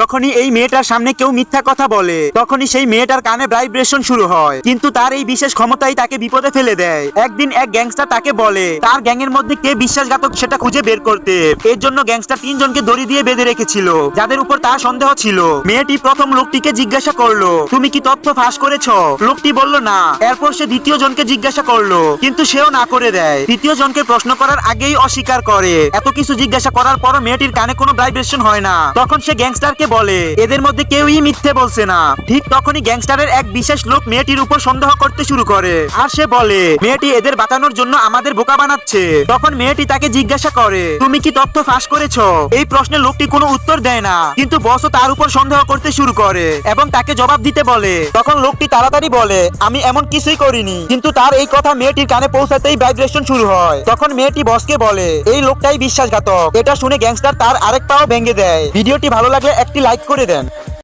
যখনই এই মেয়েটার সামনে কেউ মিথ্যা কথা বলে, তখনই সেই মেয়েটার কানে ভাইব্রেশন শুরু হয়। কিন্তু তার এই বিশেষ ক্ষমতাই তাকে বিপদে ফেলে দেয়। একদিন এক গ্যাংস্টার তাকে বলে, তার গ্যাংয়ের মধ্যে কে বিশ্বাসঘাতক সেটা খুঁজে বের করতে? এর জন্য গ্যাংস্টার তিনজনকে দড়ি দিয়ে বেঁধে রেখেছিল, যাদের উপর তার সন্দেহ ছিল। মেয়েটি প্রথম লোকটিকে জিজ্ঞাসা করল, তুমি কি তথ্য ফাঁস করেছ? লোকটি বলল, না। এরপর সে দ্বিতীয় জনকে জিজ্ঞাসা করল, কিন্তু সেও না করে দেয়। তৃতীয় জনকে প্রশ্ন করার আগেই অস্বীকার করে। এত কিছু জিজ্ঞাসা করার পর মেয়েটির কানে কোনো ভাইব্রেশন হয় না। তখন সে গ্যাংস্টারকে বলে? এদের মধ্যে কেউই মিথ্যে বলছে না। ঠিক তখনই গ্যাংস্টারের এক বিশেষ লোক মেয়েটির উপর সন্দেহ করতে শুরু করে। আর সে বলে, মেয়েটি এদের বাঁচানোর জন্য আমাদের বোকা বানাচ্ছে। তখন মেয়েটি তাকে জিজ্ঞাসা করে, তুমি কি তথ্য ফাঁস করেছ? এই প্রশ্নে লোকটি কোনো উত্তর দেয় না, কিন্তু বসও তার উপর সন্দেহ করতে শুরু করে এবং তাকে জবাব দিতে বলে। তখন লোকটি তাড়াতাড়ি বলে, আমি এমন কিছুই করিনি। কিন্তু তার এই কথা মেয়েটির কানে পৌঁছাতেই ভাইব্রেশন শুরু হয়। তখন মেয়েটি বসকে বলে, এই লোকটাই বিশ্বাসঘাতক। এটা শুনে গ্যাংস্টার তার আরেক পাও ভেঙে দেয়। ভিডিওটি ভালো লাগলে একটি লাইক করে দেন।